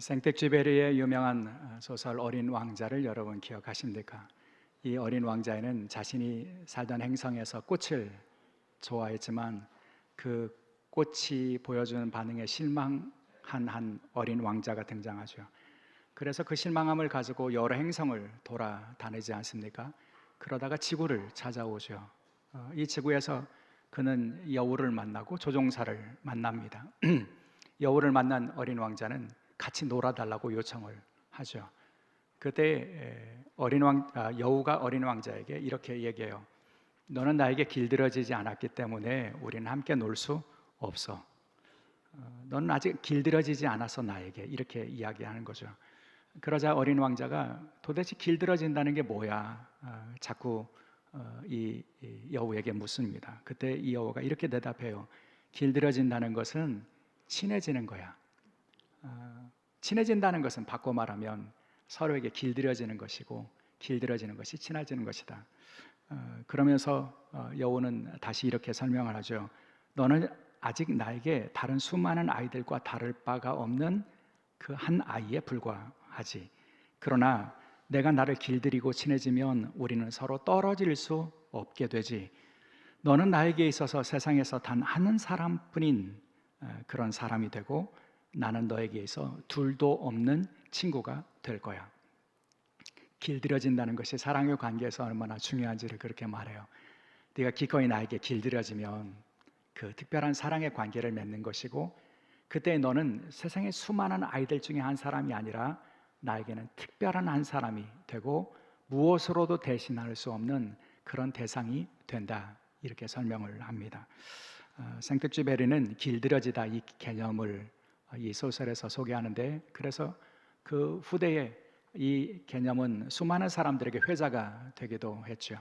생텍쥐베리의 유명한 소설 어린 왕자를 여러분 기억하십니까? 이 어린 왕자에는 자신이 살던 행성에서 꽃을 좋아했지만 그 꽃이 보여주는 반응에 실망한 한 어린 왕자가 등장하죠. 그래서 그 실망함을 가지고 여러 행성을 돌아다니지 않습니까? 그러다가 지구를 찾아오죠. 어, 이 지구에서 그는 여우를 만나고 조종사를 만납니다. 여우를 만난 어린 왕자는 같이 놀아달라고 요청을 하죠. 그때 어린 왕 아, 여우가 어린 왕자에게 이렇게 얘기해요. 너는 나에게 길들여지지 않았기 때문에 우리는 함께 놀 수 없어. 어, 너는 아직 길들여지지 않아서 나에게 이렇게 이야기하는 거죠. 그러자 어린 왕자가 도대체 길들여진다는 게 뭐야? 어, 자꾸 어, 이 여우에게 묻습니다. 그때 이 여우가 이렇게 대답해요. 길들여진다는 것은 친해지는 거야. 친해진다는 것은 바꿔 말하면 서로에게 길들여지는 것이고 길들여지는 것이 친해지는 것이다. 어, 그러면서 어, 여우는 다시 이렇게 설명을 하죠. 너는 아직 나에게 다른 수많은 아이들과 다를 바가 없는 그 한 아이에 불과하지. 그러나 내가 나를 길들이고 친해지면 우리는 서로 떨어질 수 없게 되지. 너는 나에게 있어서 세상에서 단 한 사람뿐인 어, 그런 사람이 되고 나는 너에게 있어 둘도 없는 친구가 될 거야. 길들여진다는 것이 사랑의 관계에서 얼마나 중요한지를 그렇게 말해요. 네가 기꺼이 나에게 길들여지면 그 특별한 사랑의 관계를 맺는 것이고 그때 너는 세상의 수많은 아이들 중에 한 사람이 아니라 나에게는 특별한 한 사람이 되고 무엇으로도 대신할 수 없는 그런 대상이 된다. 이렇게 설명을 합니다. 어, 생텍쥐베리는 길들여지다 이 개념을 이 소설에서 소개하는데 그래서 그 후대에 이 개념은 수많은 사람들에게 회자가 되기도 했죠.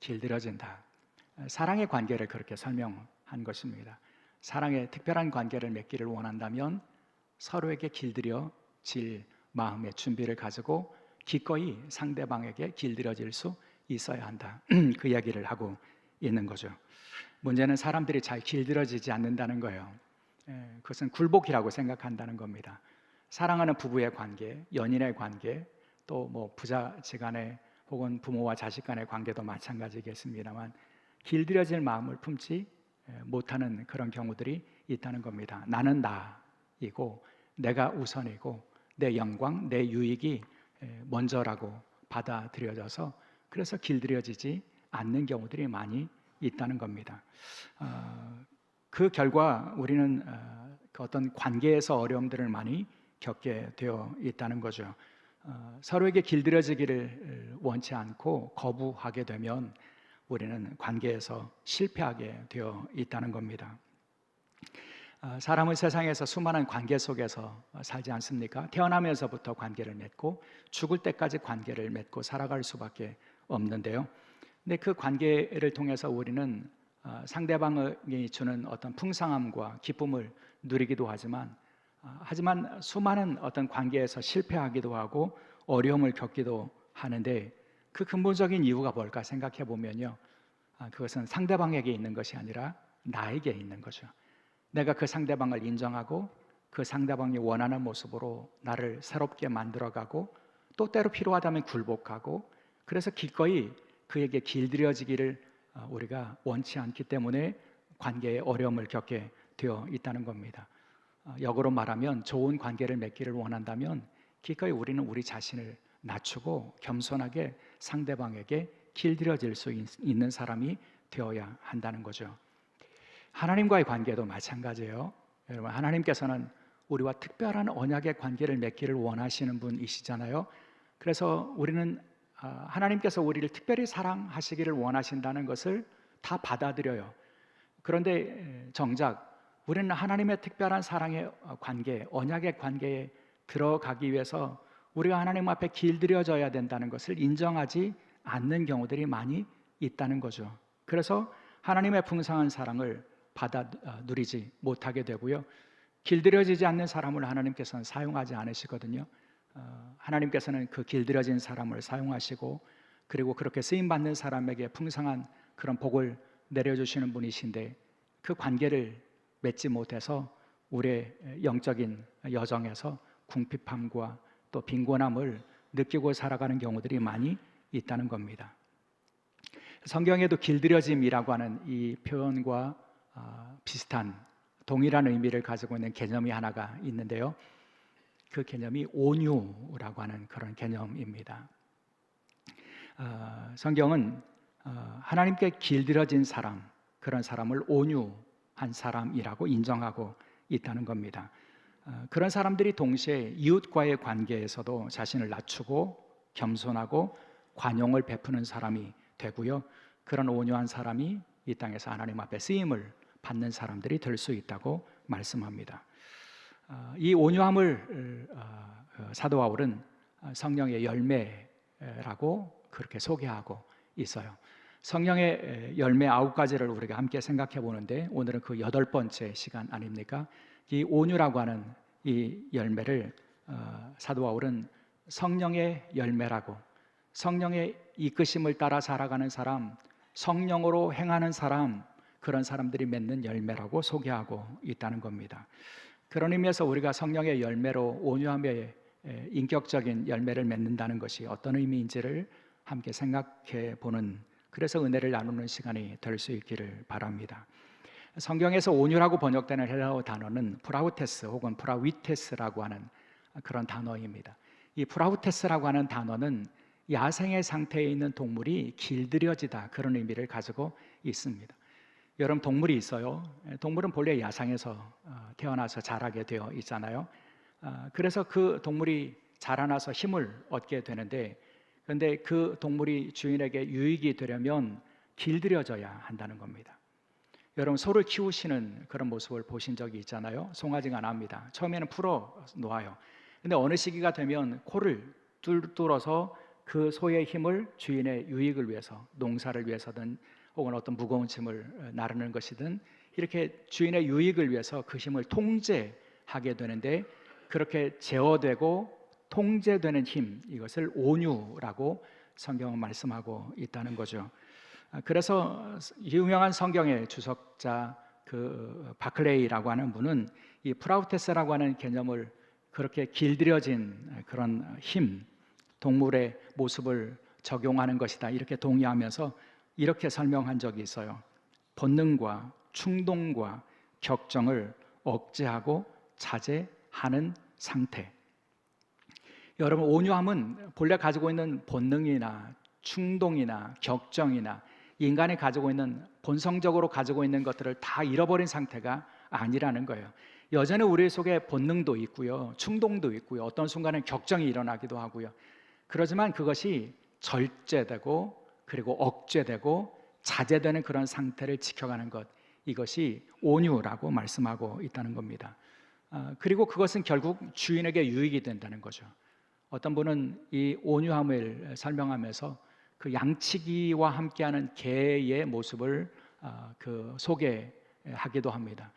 길들여진다. 사랑의 관계를 그렇게 설명한 것입니다. 사랑의 특별한 관계를 맺기를 원한다면 서로에게 길들여질 마음의 준비를 가지고 기꺼이 상대방에게 길들여질 수 있어야 한다. 그 이야기를 하고 있는 거죠. 문제는 사람들이 잘 길들여지지 않는다는 거예요. 그것은 굴복이라고 생각한다는 겁니다. 사랑하는 부부의 관계, 연인의 관계, 또 뭐 부자지간의 혹은 부모와 자식 간의 관계도 마찬가지겠습니다만 길들여질 마음을 품지 못하는 그런 경우들이 있다는 겁니다. 나는 나이고 내가 우선이고 내 영광, 내 유익이 먼저라고 받아들여져서 그래서 길들여지지 않는 경우들이 많이 있다는 겁니다. 어, 그 결과 우리는 어, 그 어떤 관계에서 어려움들을 많이 겪게 되어 있다는 거죠. 어, 서로에게 길들여지기를 원치 않고 거부하게 되면 우리는 관계에서 실패하게 되어 있다는 겁니다. 어, 사람은 세상에서 수많은 관계 속에서 살지 않습니까? 태어나면서부터 관계를 맺고 죽을 때까지 관계를 맺고 살아갈 수밖에 없는데요. 근데 그 관계를 통해서 우리는 어, 상대방이 주는 어떤 풍성함과 기쁨을 누리기도 하지만 아, 하지만 수많은 어떤 관계에서 실패하기도 하고 어려움을 겪기도 하는데 그 근본적인 이유가 뭘까 생각해 보면요. 아, 그것은 상대방에게 있는 것이 아니라 나에게 있는 거죠. 내가 그 상대방을 인정하고 그 상대방이 원하는 모습으로 나를 새롭게 만들어가고 또 때로 필요하다면 굴복하고 그래서 기꺼이 그에게 길들여지기를 아, 우리가 원치 않기 때문에 관계에 어려움을 겪게 되어 있다는 겁니다. 어, 역으로 말하면 좋은 관계를 맺기를 원한다면 기꺼이 우리는 우리 자신을 낮추고 겸손하게 상대방에게 길들여질 수 있는 사람이 되어야 한다는 거죠. 하나님과의 관계도 마찬가지예요. 여러분 하나님께서는 우리와 특별한 언약의 관계를 맺기를 원하시는 분이시잖아요. 그래서 우리는 아, 하나님께서 우리를 특별히 사랑하시기를 원하신다는 것을 다 받아들여요. 그런데 정작 우리는 하나님의 특별한 사랑의 관계, 언약의 관계에 들어가기 위해서 우리가 하나님 앞에 길들여져야 된다는 것을 인정하지 않는 경우들이 많이 있다는 거죠. 그래서 하나님의 풍성한 사랑을 받아 어, 누리지 못하게 되고요. 길들여지지 않는 사람을 하나님께서는 사용하지 않으시거든요. 어, 하나님께서는 그 길들여진 사람을 사용하시고 그리고 그렇게 쓰임 받는 사람에게 풍성한 그런 복을 내려주시는 분이신데 그 관계를 맺지 못해서 우리의 영적인 여정에서 궁핍함과 또 빈곤함을 느끼고 살아가는 경우들이 많이 있다는 겁니다. 성경에도 길들여짐이라고 하는 이 표현과 아, 비슷한 동일한 의미를 가지고 있는 개념이 하나가 있는데요. 그 개념이 온유라고 하는 그런 개념입니다. 어, 성경은 어, 하나님께 길들여진 사람, 그런 사람을 온유한 사람이라고 인정하고 있다는 겁니다. 어, 그런 사람들이 동시에 이웃과의 관계에서도 자신을 낮추고 겸손하고 관용을 베푸는 사람이 되고요. 그런 온유한 사람이 이 땅에서 하나님 앞에 쓰임을 받는 사람들이 될 수 있다고 말씀합니다. 어, 이 온유함을 어, 어, 사도 바울은 성령의 열매라고 그렇게 소개하고 있어요. 성령의 열매 아홉 가지를 우리가 함께 생각해 보는데 오늘은 그 여덟 번째 시간 아닙니까? 이 온유라고 하는 이 열매를 사도 바울은 성령의 열매라고 성령의 이끄심을 따라 살아가는 사람, 성령으로 행하는 사람 그런 사람들이 맺는 열매라고 소개하고 있다는 겁니다. 그런 의미에서 우리가 성령의 열매로 온유함의 인격적인 열매를 맺는다는 것이 어떤 의미인지를 함께 생각해 보는 그래서 은혜를 나누는 시간이 될 수 있기를 바랍니다. 성경에서 온유라고 번역되는 헬라어 단어는 프라우테스 혹은 프라위테스라고 하는 그런 단어입니다. 이 프라우테스라고 하는 단어는 야생의 상태에 있는 동물이 길들여지다 그런 의미를 가지고 있습니다. 여러분 동물이 있어요. 예, 동물은 본래 야상에서 어, 태어나서 자라게 되어 있잖아요. 아, 그래서 그 동물이 자라나서 힘을 얻게 되는데, 그런데 그 동물이 주인에게 유익이 되려면 길들여져야 한다는 겁니다. 여러분 소를 키우시는 그런 모습을 보신 적이 있잖아요. 송아지가 납니다. 처음에는 풀어 놓아요. 근데 어느 시기가 되면 코를 뚫어서 그 소의 힘을 주인의 유익을 위해서 농사를 위해서든 혹은 어떤 무거운 짐을 어, 나르는 것이든 이렇게 주인의 유익을 위해서 그 힘을 통제하게 되는데 그렇게 제어되고 통제되는 힘 이것을 온유라고 성경은 말씀하고 있다는 거죠. 아, 그래서 유명한 성경의 주석자 그 바클레이라고 하는 분은 이 프라우테스라고 하는 개념을 그렇게 길들여진 그런 힘 동물의 모습을 적용하는 것이다 이렇게 동의하면서 이렇게 설명한 적이 있어요. 본능과 충동과 격정을 억제하고 자제하는 상태. 여러분 온유함은 본래 가지고 있는 본능이나 충동이나 격정이나 인간이 가지고 있는 본성적으로 가지고 있는 것들을 다 잃어버린 상태가 아니라는 거예요. 여전히 우리 속에 본능도 있고요, 충동도 있고요, 어떤 순간에 격정이 일어나기도 하고요. 그러지만 그것이 절제되고 그리고 억제되고 자제되는 그런 상태를 지켜가는 것 이것이 온유라고 말씀하고 있다는 겁니다. 아, 그리고 그것은 결국 주인에게 유익이 된다는 거죠. 어떤 분은 이 온유함을 설명하면서 그 양치기와 함께하는 개의 모습을 아, 그 소개하기도 합니다.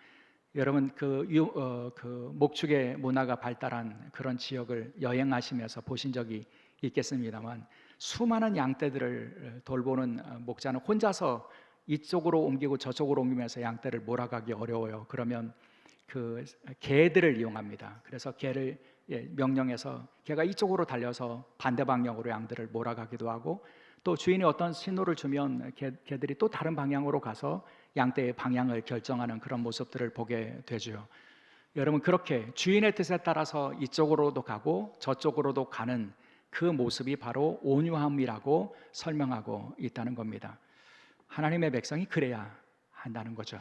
여러분 그, 유, 어, 그 목축의 문화가 발달한 그런 지역을 여행하시면서 보신 적이 있겠습니다만 수많은 양떼들을 돌보는 어, 목자는 혼자서 이쪽으로 옮기고 저쪽으로 옮기면서 양떼를 몰아가기 어려워요. 그러면 그 개들을 이용합니다. 그래서 개를 예, 명령해서 개가 이쪽으로 달려서 반대 방향으로 양들을 몰아가기도 하고 또 주인이 어떤 신호를 주면 개, 개들이 또 다른 방향으로 가서 양떼의 방향을 결정하는 그런 모습들을 보게 되죠. 여러분 그렇게 주인의 뜻에 따라서 이쪽으로도 가고 저쪽으로도 가는 그 모습이 바로 온유함이라고 설명하고 있다는 겁니다. 하나님의 백성이 그래야 한다는 거죠.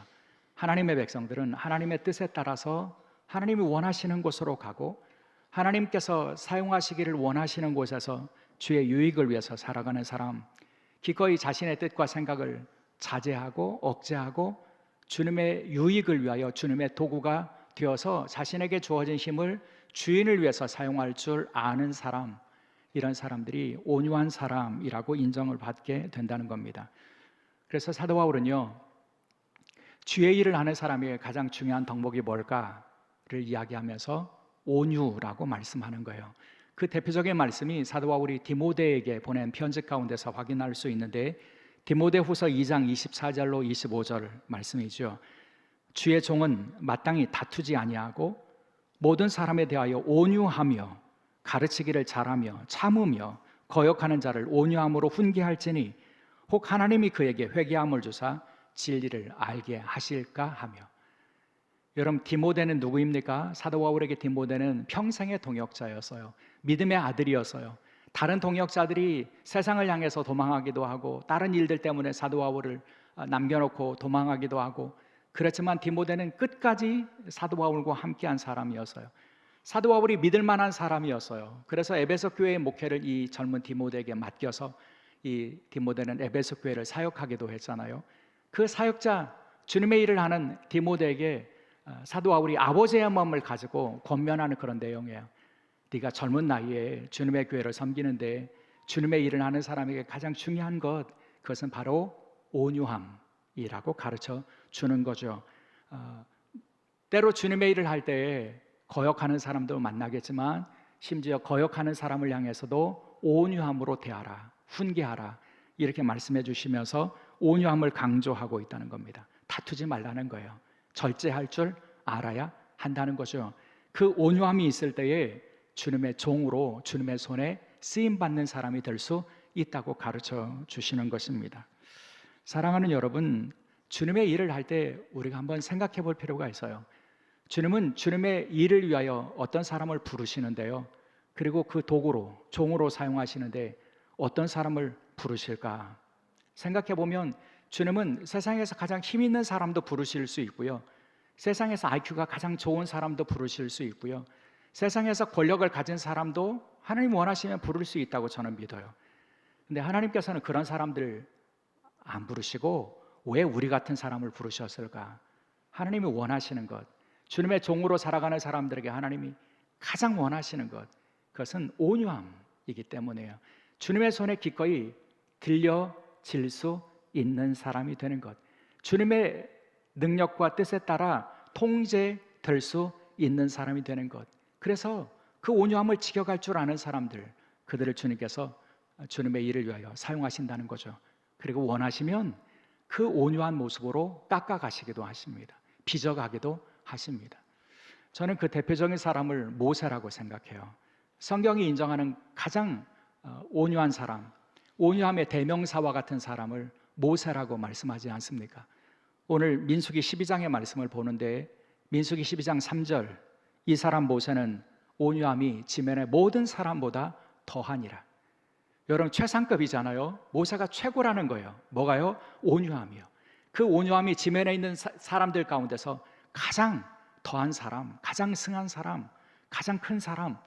하나님의 백성들은 하나님의 뜻에 따라서 하나님이 원하시는 곳으로 가고 하나님께서 사용하시기를 원하시는 곳에서 주의 유익을 위해서 살아가는 사람, 기꺼이 자신의 뜻과 생각을 자제하고 억제하고 주님의 유익을 위하여 주님의 도구가 되어서 자신에게 주어진 힘을 주인을 위해서 사용할 줄 아는 사람, 이런 사람들이 온유한 사람이라고 인정을 받게 된다는 겁니다. 그래서 사도 바울은요, 주의 일을 하는 사람의 가장 중요한 덕목이 뭘까를 이야기하면서 온유라고 말씀하는 거예요. 그 대표적인 말씀이 사도 바울이 디모데에게 보낸 편지 가운데서 확인할 수 있는데 디모데후서 2장 24절로 25절 말씀이죠. 주의 종은 마땅히 다투지 아니하고 모든 사람에 대하여 온유하며 가르치기를 잘하며 참으며 거역하는 자를 온유함으로 훈계할지니 혹 하나님이 그에게 회개함을 주사 진리를 알게 하실까 하며 여러분 디모데는 누구입니까? 사도 바울에게 디모데는 평생의 동역자였어요. 믿음의 아들이었어요. 다른 동역자들이 세상을 향해서 도망하기도 하고 다른 일들 때문에 사도 바울을 아, 남겨놓고 도망하기도 하고 그렇지만 디모데는 끝까지 사도 바울과 함께한 사람이었어요. 사도 바울이 믿을 만한 사람이었어요. 그래서 에베소 교회의 목회를 이 젊은 디모데에게 맡겨서 이 디모데는 에베소 교회를 사역하기도 했잖아요. 그 사역자 주님의 일을 하는 디모데에게 어, 사도 바울이 아버지의 마음을 가지고 권면하는 그런 내용이에요. 네가 젊은 나이에 주님의 교회를 섬기는데 주님의 일을 하는 사람에게 가장 중요한 것 그것은 바로 온유함이라고 가르쳐 주는 거죠. 어, 때로 주님의 일을 할 때에 거역하는 사람도 만나겠지만 심지어 거역하는 사람을 향해서도 온유함으로 대하라, 훈계하라 이렇게 말씀해 주시면서 온유함을 강조하고 있다는 겁니다. 다투지 말라는 거예요. 절제할 줄 알아야 한다는 거죠. 그 온유함이 있을 때에 주님의 종으로 주님의 손에 쓰임 받는 사람이 될 수 있다고 가르쳐 주시는 것입니다. 사랑하는 여러분, 주님의 일을 할 때 우리가 한번 생각해 볼 필요가 있어요. 주님은 주님의 일을 위하여 어떤 사람을 부르시는데요. 그리고 그 도구로, 종으로 사용하시는데 어떤 사람을 부르실까? 생각해 보면 주님은 세상에서 가장 힘 있는 사람도 부르실 수 있고요. 세상에서 IQ가 가장 좋은 사람도 부르실 수 있고요. 세상에서 권력을 가진 사람도 하나님 원하시면 부를 수 있다고 저는 믿어요. 근데 하나님께서는 그런 사람들 안 부르시고 왜 우리 같은 사람을 부르셨을까? 하나님이 원하시는 것, 주님의 종으로 살아가는 사람들에게 하나님이 가장 원하시는 것, 그것은 온유함이기 때문에요. 주님의 손에 기꺼이 들려질 수 있는 사람이 되는 것, 주님의 능력과 뜻에 따라 통제될 수 있는 사람이 되는 것. 그래서 그 온유함을 지켜갈 줄 아는 사람들, 그들을 주님께서 주님의 일을 위하여 사용하신다는 거죠. 그리고 원하시면 그 온유한 모습으로 깎아가시기도 하십니다. 빚어가기도 하십니다. 저는 그 대표적인 사람을 모세라고 생각해요. 성경이 인정하는 가장 어, 온유한 사람, 온유함의 대명사와 같은 사람을 모세라고 말씀하지 않습니까? 오늘 민수기 12장의 말씀을 보는데 민수기 12장 3절 이 사람 모세는 온유함이 지면의 모든 사람보다 더하니라. 여러분 최상급이잖아요. 모세가 최고라는 거예요. 뭐가요? 온유함이요. 그 온유함이 지면에 있는 사, 람들 가운데서 가장 더한 사람, 가장 승한 사람, 가장 큰 사람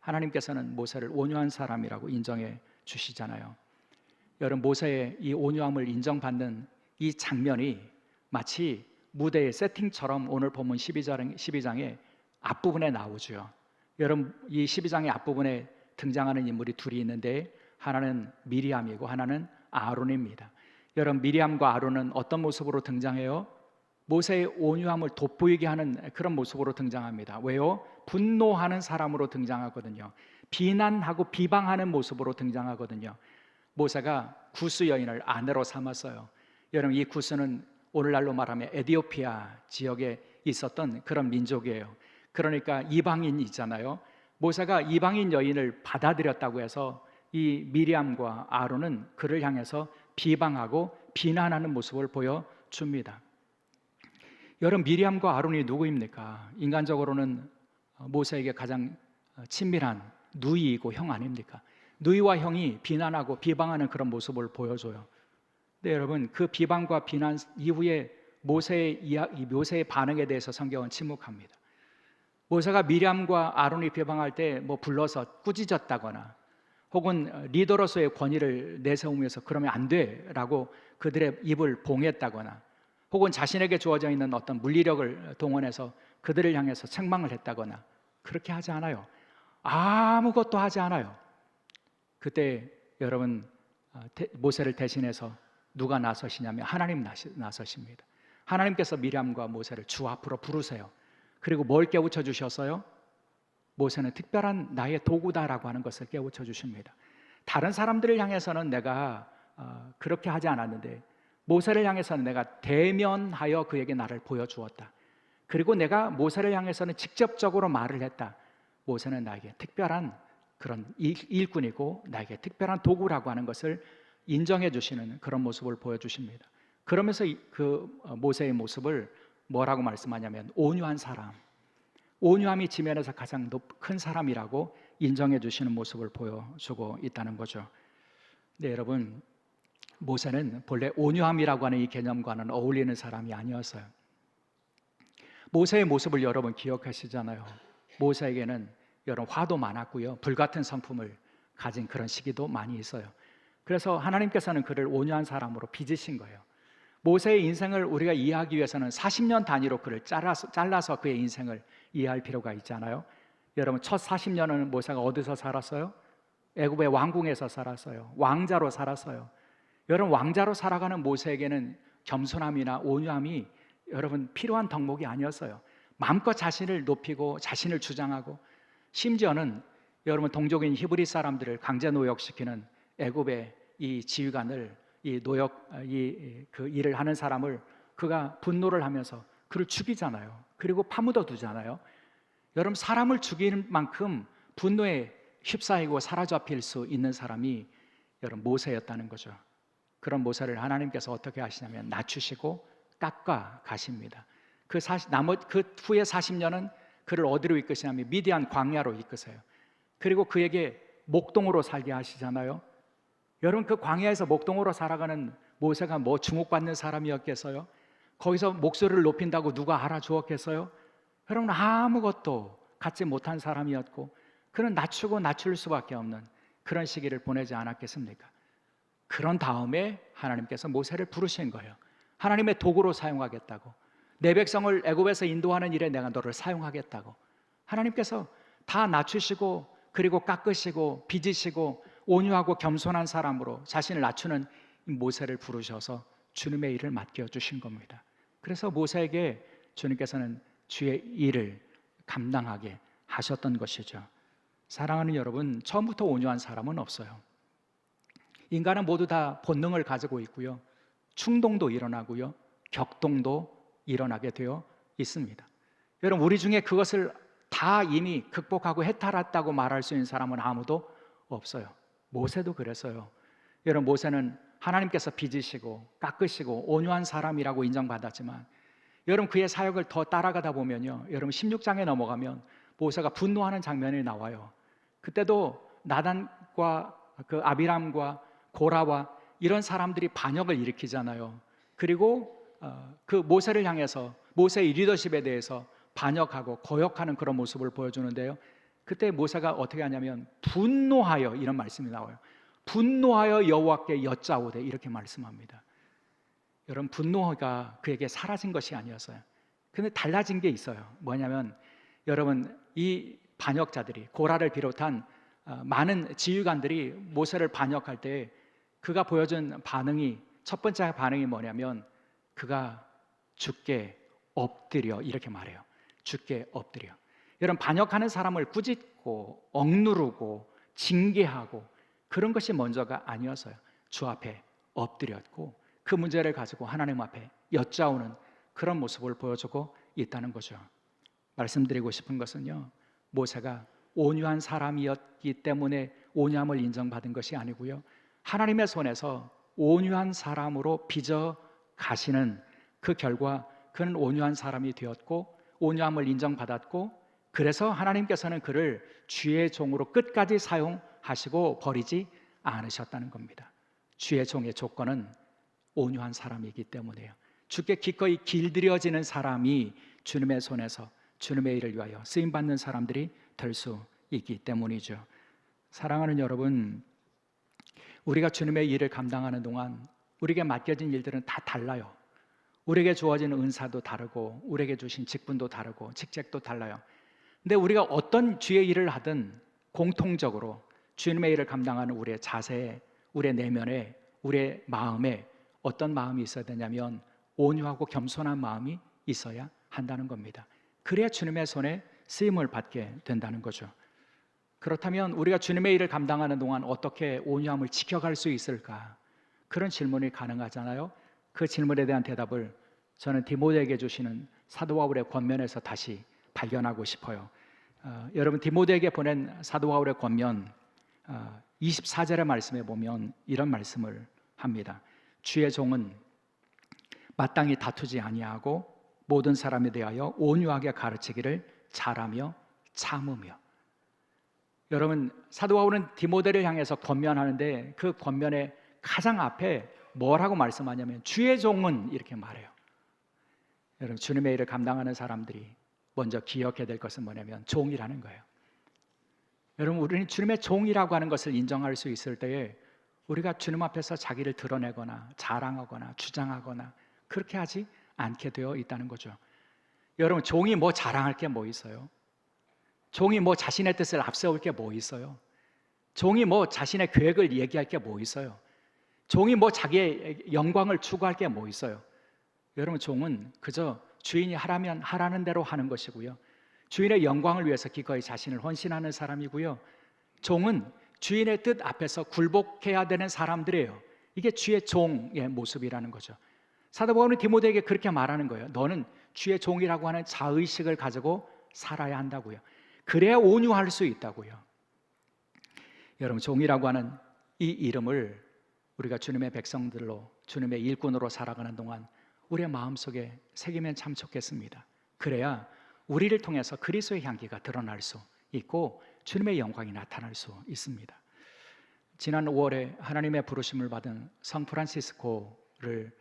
하나님께서는 모세를 온유한 사람이라고 인정해 주시잖아요. 여러분 모세의 이 온유함을 인정받는 이 장면이 마치 무대의 세팅처럼 오늘 본문 12장, 12장의 앞부분에 나오죠. 여러분 이 12장의 앞부분에 등장하는 인물이 둘이 있는데 하나는 미리암이고 하나는 아론입니다. 여러분 미리암과 아론은 어떤 모습으로 등장해요? 모세의 온유함을 돋보이게 하는 그런 모습으로 등장합니다. 왜요? 분노하는 사람으로 등장하거든요. 비난하고 비방하는 모습으로 등장하거든요. 모세가 구스 여인을 아내로 삼았어요. 여러분 이 구스는 오늘날로 말하면 에디오피아 지역에 있었던 그런 민족이에요. 그러니까 이방인 있잖아요. 모세가 이방인 여인을 받아들였다고 해서 이 미리암과 아론은 그를 향해서 비방하고 비난하는 모습을 보여 줍니다. 여러분 미리암과 아론이 누구입니까? 인간적으로는 모세에게 가장 친밀한 누이이고 형 아닙니까? 누이와 형이 비난하고 비방하는 그런 모습을 보여줘요. 근데 여러분 그 비방과 비난 이후에 모세의 이야, 모세의 반응에 대해서 성경은 침묵합니다. 모세가 미리암과 아론이 비방할 때 뭐 불러서 꾸짖었다거나 혹은 리더로서의 권위를 내세우면서 그러면 안 돼라고 그들의 입을 봉했다거나 혹은 자신에게 주어져 있는 어떤 물리력을 동원해서 그들을 향해서 책망을 했다거나 그렇게 하지 않아요. 아무것도 하지 않아요. 그때 여러분 어, 모세를 대신해서 누가 나서시냐면 하나님 나서십니다. 하나님께서 미리암과 모세를 주 앞으로 부르세요. 그리고 뭘 깨우쳐 주셨어요? 모세는 특별한 나의 도구다라고 하는 것을 깨우쳐 주십니다. 다른 사람들을 향해서는 내가 어, 그렇게 하지 않았는데 모세를 향해서는 내가 대면하여 그에게 나를 보여주었다. 그리고 내가 모세를 향해서는 직접적으로 말을 했다. 모세는 나에게 특별한 그런 일, 일꾼이고 나에게 특별한 도구라고 하는 것을 인정해 주시는 그런 모습을 보여주십니다. 그러면서 이- 그 어, 모세의 모습을 뭐라고 말씀하냐면 온유한 사람, 온유함이 지면에서 가장 높, 큰 사람이라고 인정해 주시는 모습을 보여주고 있다는 거죠. 네, 여러분 모세는 본래 온유함이라고 하는 이 개념과는 어울리는 사람이 아니었어요. 모세의 모습을 여러분 기억하시잖아요. 모세에게는 여러분 화도 많았고요. 불같은 성품을 가진 그런 시기도 많이 있어요. 그래서 하나님께서는 그를 온유한 사람으로 빚으신 거예요. 모세의 인생을 우리가 이해하기 위해서는 40년 단위로 그를 잘라서, 잘라서 그의 인생을 이해할 필요가 있잖아요. 여러분 첫 40년은 모세가 어디서 살았어요? 애굽의 왕궁에서 살았어요. 왕자로 살았어요. 여러분 왕자로 살아가는 모세에게는 겸손함이나 온유함이 여러분 필요한 덕목이 아니었어요. 마음껏 자신을 높이고 자신을 주장하고 심지어는 여러분 동족인 히브리 사람들을 강제 노역시키는 애굽의 이 지휘관을 이 노역 이 그 일을 하는 사람을 그가 분노를 하면서 그를 죽이잖아요. 그리고 파묻어 두잖아요. 여러분 사람을 죽이는 만큼 분노에 휩싸이고 사로잡힐 수 있는 사람이 여러분 모세였다는 거죠. 그런 모세를 하나님께서 어떻게 하시냐면 낮추시고 깎아 가십니다. 그 사시, 나머지 그 후에 40년은 그를 어디로 이끄시냐면 미디안 광야로 이끄세요. 그리고 그에게 목동으로 살게 하시잖아요. 여러분 그 광야에서 목동으로 살아가는 모세가 뭐 주목받는 사람이었겠어요? 거기서 목소리를 높인다고 누가 알아주었겠어요? 여러분 아무것도 갖지 못한 사람이었고 그는 낮추고 낮출 수밖에 없는 그런 시기를 보내지 않았겠습니까? 그런 다음에 하나님께서 모세를 부르신 거예요. 하나님의 도구로 사용하겠다고. 내 백성을 애굽에서 인도하는 일에 내가 너를 사용하겠다고. 하나님께서 다 낮추시고 그리고 깎으시고 빚으시고 온유하고 겸손한 사람으로 자신을 낮추는 이 모세를 부르셔서 주님의 일을 맡겨 주신 겁니다. 그래서 모세에게 주님께서는 주의 일을 감당하게 하셨던 것이죠. 사랑하는 여러분, 처음부터 온유한 사람은 없어요. 인간은 모두 다 본능을 가지고 있고요. 충동도 일어나고요. 격동도 일어나게 되어 있습니다. 여러분, 우리 중에 그것을 다 이미 극복하고 해탈했다고 말할 수 있는 사람은 아무도 없어요. 모세도 그랬어요. 여러분, 모세는 하나님께서 빚으시고 깎으시고 온유한 사람이라고 인정받았지만 여러분 그의 사역을 더 따라가다 보면요. 여러분 16장에 넘어가면 모세가 분노하는 장면이 나와요. 그때도 나단과 그 아비람과 고라와 이런 사람들이 반역을 일으키잖아요. 그리고 어, 그 모세를 향해서 모세의 리더십에 대해서 반역하고 거역하는 그런 모습을 보여주는데요. 그때 모세가 어떻게 하냐면 분노하여 이런 말씀이 나와요. 분노하여 여호와께 여짜오되 이렇게 말씀합니다. 여러분 분노가 그에게 사라진 것이 아니었어요. 근데 달라진 게 있어요. 뭐냐면 여러분 이 반역자들이 고라를 비롯한 어, 많은 지휘관들이 모세를 반역할 때 그가 보여준 반응이 첫 번째 반응이 뭐냐면 그가 죽게 엎드려 이렇게 말해요. 죽게 엎드려. 여러분 반역하는 사람을 꾸짖고 억누르고 징계하고 그런 것이 먼저가 아니었어요. 주 앞에 엎드렸고 그 문제를 가지고 하나님 앞에 여짜오는 그런 모습을 보여주고 있다는 거죠. 말씀드리고 싶은 것은요. 모세가 온유한 사람이었기 때문에 온유함을 인정받은 것이 아니고요. 하나님의 손에서 온유한 사람으로 빚어 가시는 그 결과 그는 온유한 사람이 되었고 온유함을 인정받았고 그래서 하나님께서는 그를 주의 종으로 끝까지 사용하시고 버리지 않으셨다는 겁니다. 주의 종의 조건은 온유한 사람이기 때문에요. 주께 기꺼이 길들여지는 사람이 주님의 손에서 주님의 일을 위하여 쓰임 받는 사람들이 될 수 있기 때문이죠. 사랑하는 여러분, 우리가 주님의 일을 감당하는 동안 우리에게 맡겨진 일들은 다 달라요. 우리에게 주어진 은사도 다르고 우리에게 주신 직분도 다르고 직책도 달라요. 근데 우리가 어떤 주의 일을 하든 공통적으로 주님의 일을 감당하는 우리의 자세에, 우리의 내면에, 우리의 마음에 어떤 마음이 있어야 되냐면 온유하고 겸손한 마음이 있어야 한다는 겁니다. 그래야 주님의 손에 쓰임을 받게 된다는 거죠. 그렇다면 우리가 주님의 일을 감당하는 동안 어떻게 온유함을 지켜갈 수 있을까? 그런 질문이 가능하잖아요. 그 질문에 대한 대답을 저는 디모데에게 주시는 사도 바울의 권면에서 다시 발견하고 싶어요. 어, 여러분 디모데에게 보낸 사도 바울의 권면 어, 24절의 말씀에 보면 이런 말씀을 합니다. 주의 종은 마땅히 다투지 아니하고 모든 사람에 대하여 온유하게 가르치기를 잘하며 참으며 여러분 사도 바울은 디모데를 향해서 권면하는데 그 권면의 가장 앞에 뭐라고 말씀하냐면 주의 종은 이렇게 말해요. 여러분 주님의 일을 감당하는 사람들이 먼저 기억해야 될 것은 뭐냐면 종이라는 거예요. 여러분 우리는 주님의 종이라고 하는 것을 인정할 수 있을 때에 우리가 주님 앞에서 자기를 드러내거나 자랑하거나 주장하거나 그렇게 하지 않게 되어 있다는 거죠. 여러분 종이 뭐 자랑할 게 뭐 있어요? 종이 뭐 자신의 뜻을 앞세울 게 뭐 있어요? 종이 뭐 자신의 계획을 얘기할 게 뭐 있어요? 종이 뭐 자기의 영광을 추구할 게 뭐 있어요? 여러분 종은 그저 주인이 하라면 하라는 대로 하는 것이고요. 주인의 영광을 위해서 기꺼이 자신을 헌신하는 사람이고요. 종은 주인의 뜻 앞에서 굴복해야 되는 사람들이에요. 이게 주의 종의 모습이라는 거죠. 사도 바울은 디모데에게 그렇게 말하는 거예요. 너는 주의 종이라고 하는 자의식을 가지고 살아야 한다고요. 그래야 온유할 수 있다고요. 여러분 종이라고 하는 이 이름을 우리가 주님의 백성들로 주님의 일꾼으로 살아가는 동안 우리의 마음속에 새기면 참 좋겠습니다. 그래야 우리를 통해서 그리스도의 향기가 드러날 수 있고 주님의 영광이 나타날 수 있습니다. 지난 5월에 하나님의 부르심을 받은 성 프란시스코를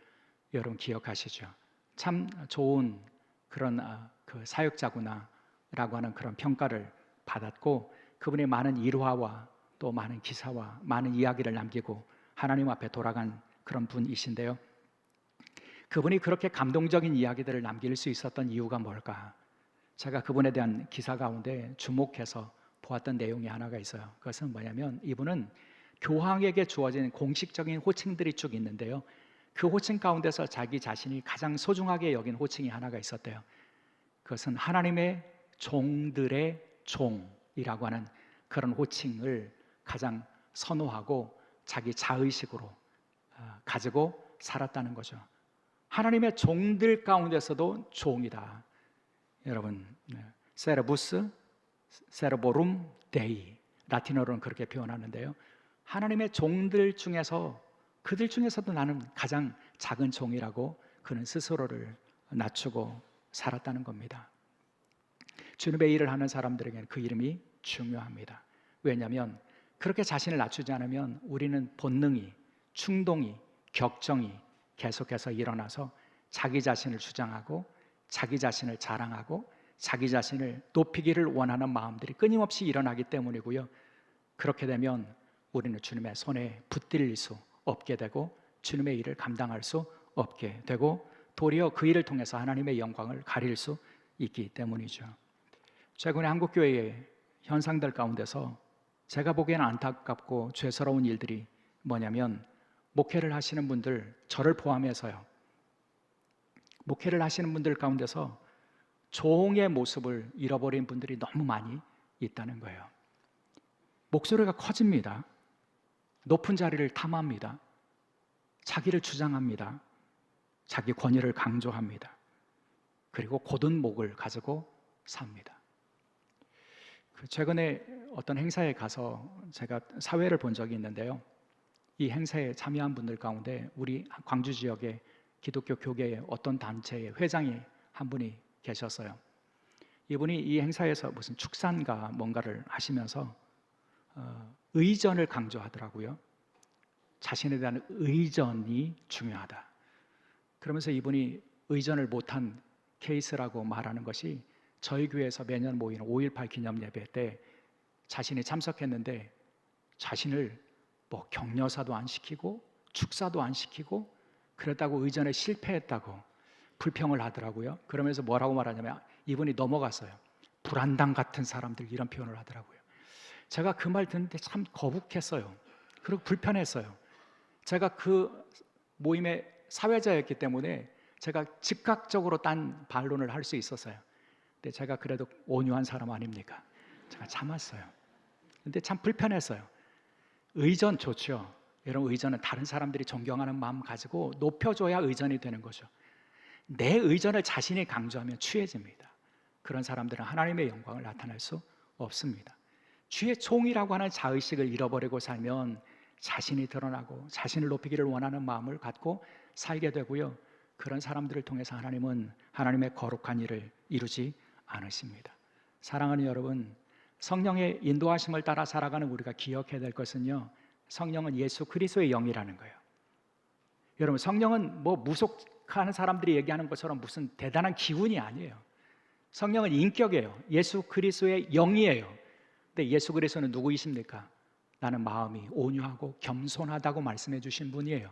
여러분 기억하시죠? 참 좋은 그런 아, 그 사역자구나 라고 하는 그런 평가를 받았고 그분의 많은 일화와 또 많은 기사와 많은 이야기를 남기고 하나님 앞에 돌아간 그런 분이신데요. 그분이 그렇게 감동적인 이야기들을 남길 수 있었던 이유가 뭘까? 제가 그분에 대한 기사 가운데 주목해서 보았던 내용이 하나가 있어요. 그것은 뭐냐면 이분은 교황에게 주어진 공식적인 호칭들이 쭉 있는데요. 그 호칭 가운데서 자기 자신이 가장 소중하게 여긴 호칭이 하나가 있었대요. 그것은 하나님의 종들의 종이라고 하는 그런 호칭을 가장 선호하고 자기 자의식으로 어, 가지고 살았다는 거죠. 하나님의 종들 가운데서도 종이다. 여러분, 네. 세르부스, 세르보룸, 데이 라틴어로는 그렇게 표현하는데요. 하나님의 종들 중에서 그들 중에서도 나는 가장 작은 종이라고 그는 스스로를 낮추고 살았다는 겁니다. 주님의 일을 하는 사람들에게는 그 이름이 중요합니다. 왜냐하면 그렇게 자신을 낮추지 않으면 우리는 본능이, 충동이, 격정이 계속해서 일어나서 자기 자신을 주장하고 자기 자신을 자랑하고 자기 자신을 높이기를 원하는 마음들이 끊임없이 일어나기 때문이고요. 그렇게 되면 우리는 주님의 손에 붙들릴 수 없게 되고 주님의 일을 감당할 수 없게 되고 도리어 그 일을 통해서 하나님의 영광을 가릴 수 있기 때문이죠. 최근에 한국 교회의 현상들 가운데서 제가 보기에는 안타깝고 죄스러운 일들이 뭐냐면 목회를 하시는 분들 저를 포함해서요. 목회를 하시는 분들 가운데서 종의 모습을 잃어버린 분들이 너무 많이 있다는 거예요. 목소리가 커집니다. 높은 자리를 탐합니다. 자기를 주장합니다. 자기 권위를 강조합니다. 그리고 곧은 목을 가지고 삽니다. 그 최근에 어떤 행사에 가서 제가 사회를 본 적이 있는데요. 이 행사에 참여한 분들 가운데 우리 광주 지역의 기독교 교계의 어떤 단체의 회장이 한 분이 계셨어요. 이분이 이 행사에서 무슨 축산가 뭔가를 하시면서 어, 의전을 강조하더라고요. 자신에 대한 의전이 중요하다. 그러면서 이분이 의전을 못한 케이스라고 말하는 것이 저희 교회에서 매년 모이는 5.18 기념 예배 때 자신이 참석했는데 자신을 뭐 격려사도 안 시키고 축사도 안 시키고 그랬다고 의전에 실패했다고 불평을 하더라고요. 그러면서 뭐라고 말하냐면 이분이 넘어갔어요. 불안당 같은 사람들 이런 표현을 하더라고요. 제가 그 말 듣는데 참 거북했어요. 그리고 불편했어요. 제가 그 모임의 사회자였기 때문에 제가 즉각적으로 딴 반론을 할 수 있었어요. 근데 제가 그래도 온유한 사람 아닙니까? 제가 참았어요. 근데 참 불편했어요. 의전 좋죠. 여러분 의전은 다른 사람들이 존경하는 마음 가지고 높여줘야 의전이 되는 거죠. 내 의전을 자신이 강조하면 취해집니다. 그런 사람들은 하나님의 영광을 나타낼 수 없습니다. 주의 종이라고 하는 자의식을 잃어버리고 살면 자신이 드러나고 자신을 높이기를 원하는 마음을 갖고 살게 되고요. 그런 사람들을 통해서 하나님은 하나님의 거룩한 일을 이루지 않으십니다. 사랑하는 여러분, 성령의 인도하심을 따라 살아가는 우리가 기억해야 될 것은요. 성령은 예수 그리스도의 영이라는 거예요. 여러분, 성령은 뭐 무속하는 사람들이 얘기하는 것처럼 무슨 대단한 기운이 아니에요. 성령은 인격이에요. 예수 그리스도의 영이에요. 근데 예수 그리스도는 누구이십니까? 나는 마음이 온유하고 겸손하다고 말씀해 주신 분이에요.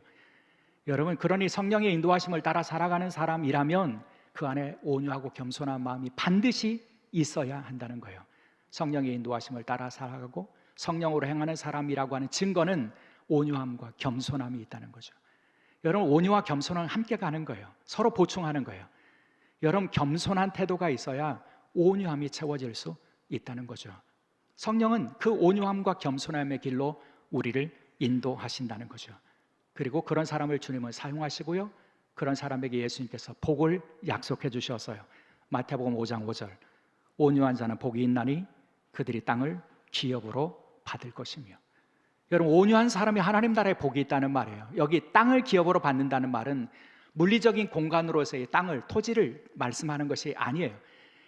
여러분, 그러니 성령의 인도하심을 따라 살아가는 사람이라면 그 안에 온유하고 겸손한 마음이 반드시 있어야 한다는 거예요. 성령의 인도하심을 따라 살아가고 성령으로 행하는 사람이라고 하는 증거는 온유함과 겸손함이 있다는 거죠. 여러분, 온유와 겸손은 함께 가는 거예요. 서로 보충하는 거예요. 여러분, 겸손한 태도가 있어야 온유함이 채워질 수 있다는 거죠. 성령은 그 온유함과 겸손함의 길로 우리를 인도하신다는 거죠. 그리고 그런 사람을 주님은 사용하시고요. 그런 사람에게 예수님께서 복을 약속해 주셨어요. 마태복음 5장 5절. 온유한 자는 복이 있나니 그들이 땅을 기업으로 받을 것이며. 여러분 온유한 사람이 하나님 나라에 복이 있다는 말이에요. 여기 땅을 기업으로 받는다는 말은 물리적인 공간으로서의 땅을 토지를 말씀하는 것이 아니에요.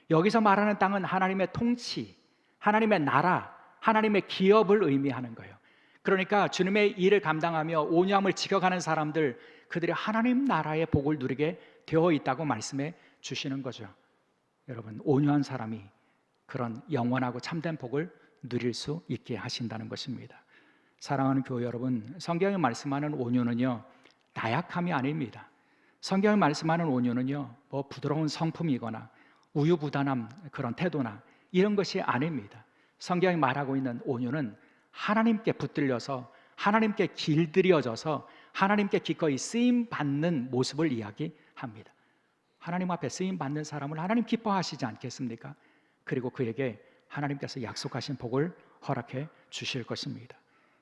여기서 말하는 땅은 하나님의 통치, 하나님의 나라, 하나님의 기업을 의미하는 거예요. 그러니까 주님의 일을 감당하며 온유함을 지켜가는 사람들 그들이 하나님 나라의 복을 누리게 되어 있다고 말씀해 주시는 거죠. 여러분 온유한 사람이 그런 영원하고 참된 복을 누릴 수 있게 하신다는 것입니다. 사랑하는 교회 여러분, 성경이 말씀하는 온유는요 나약함이 아닙니다. 성경이 말씀하는 온유는요 뭐 부드러운 성품이거나 우유부단함 그런 태도나 이런 것이 아닙니다. 성경이 말하고 있는 온유는 하나님께 붙들려서 하나님께 길들여져서 하나님께 기꺼이 쓰임 받는 모습을 이야기합니다. 하나님 앞에 쓰임 받는 사람을 하나님 기뻐하시지 않겠습니까? 그리고 그에게 하나님께서 약속하신 복을 허락해 주실 것입니다.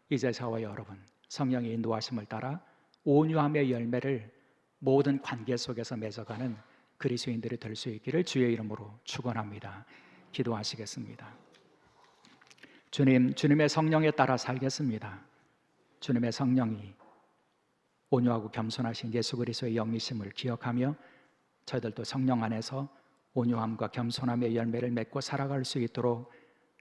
이제 저와 여러분 성령의 인도하심을 따라 온유함의 열매를 모든 관계 속에서 맺어가는 그리스도인들이 될 수 있기를 주의 이름으로 축원합니다. 기도하시겠습니다. 주님, 주님의 성령에 따라 살겠습니다. 주님의 성령이 온유하고 겸손하신 예수 그리스도의 영이심을 기억하며 저희들도 성령 안에서 온유함과 겸손함의 열매를 맺고 살아갈 수 있도록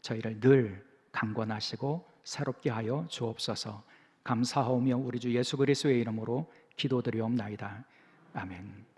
저희를 늘 강권하시고 새롭게 하여 주옵소서. 감사하오며 우리 주 예수 그리스도의 이름으로 기도드리옵나이다. 아멘.